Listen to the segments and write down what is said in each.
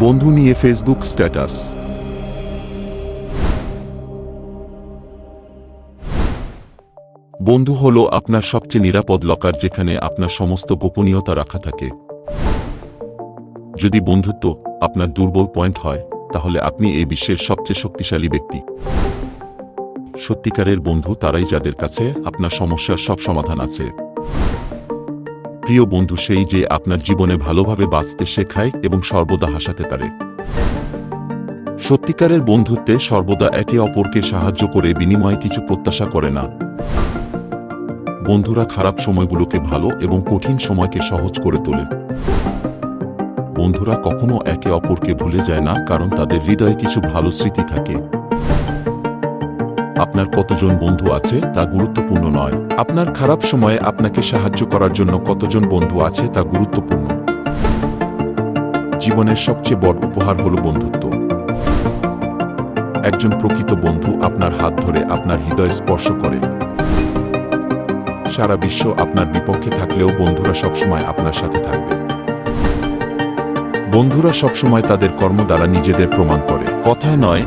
বন্ধু নিয়ে Facebook status বন্ধু হল আপনার সবচেয়ে নিরাপদ লকার যেখানে আপনার সমস্ত গোপনীয়তা রাখা থাকে। যদি বন্ধুত্ব আপনার দুর্বল পয়েন্ট হয়, তাহলে আপনি এই বিশ্বের সবচেয়ে শক্তিশালী ব্যক্তি। সত্যিকারের বন্ধু তারাই যাদের কাছে আপনার সমস্যার সব সমাধান আছে। প্রিয় বন্ধু সেই যে আপনার জীবনে ভালোভাবে বাঁচতে শেখায় এবং সর্বদা হাসাতে পারে। সত্যিকারের বন্ধুত্বে সর্বদা একে অপরকে সাহায্য করে বিনিময়ে কিছু প্রত্যাশা করে না। বন্ধুরা খারাপ সময়গুলোকে ভালো এবং কঠিন সময়কে সহজ করে তোলে। বন্ধুরা কখনো একে অপরকে ভুলে যায় না কারণ তাদের হৃদয়ে কিছু ভালো স্মৃতি থাকে। আপনার কতজন বন্ধু আছে তা গুরুত্বপূর্ণ নয়। আপনার খারাপ সময়ে আপনাকে সাহায্য করার জন্য কতজন বন্ধু আছে তা গুরুত্বপূর্ণ। জীবনের সবচেয়ে বড় উপহার হল বন্ধুত্ব। একজন প্রকৃত বন্ধু আপনার হাত ধরে আপনার হৃদয় স্পর্শ করে। সারা বিশ্ব আপনার বিপক্ষে থাকলেও বন্ধুরা সবসময় আপনার সাথে থাকবে। বন্ধুরা সবসময় তাদের কর্ম দ্বারা নিজেদের প্রমাণ করে। কথায় নয়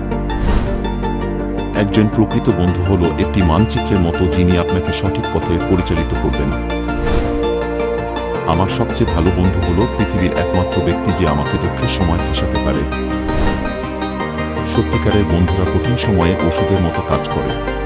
একজন প্রকৃত বন্ধু হল একটি মানচিত্রের মতো যিনি আপনাকে সঠিক পথে পরিচালিত করবেন। আমার সবচেয়ে ভালো বন্ধু হল পৃথিবীর একমাত্র ব্যক্তি যে আমাকে দুঃখের সময় হাসাতে পারে। সত্যিকারের বন্ধুরা কঠিন সময়ে ওষুধের মতো কাজ করে।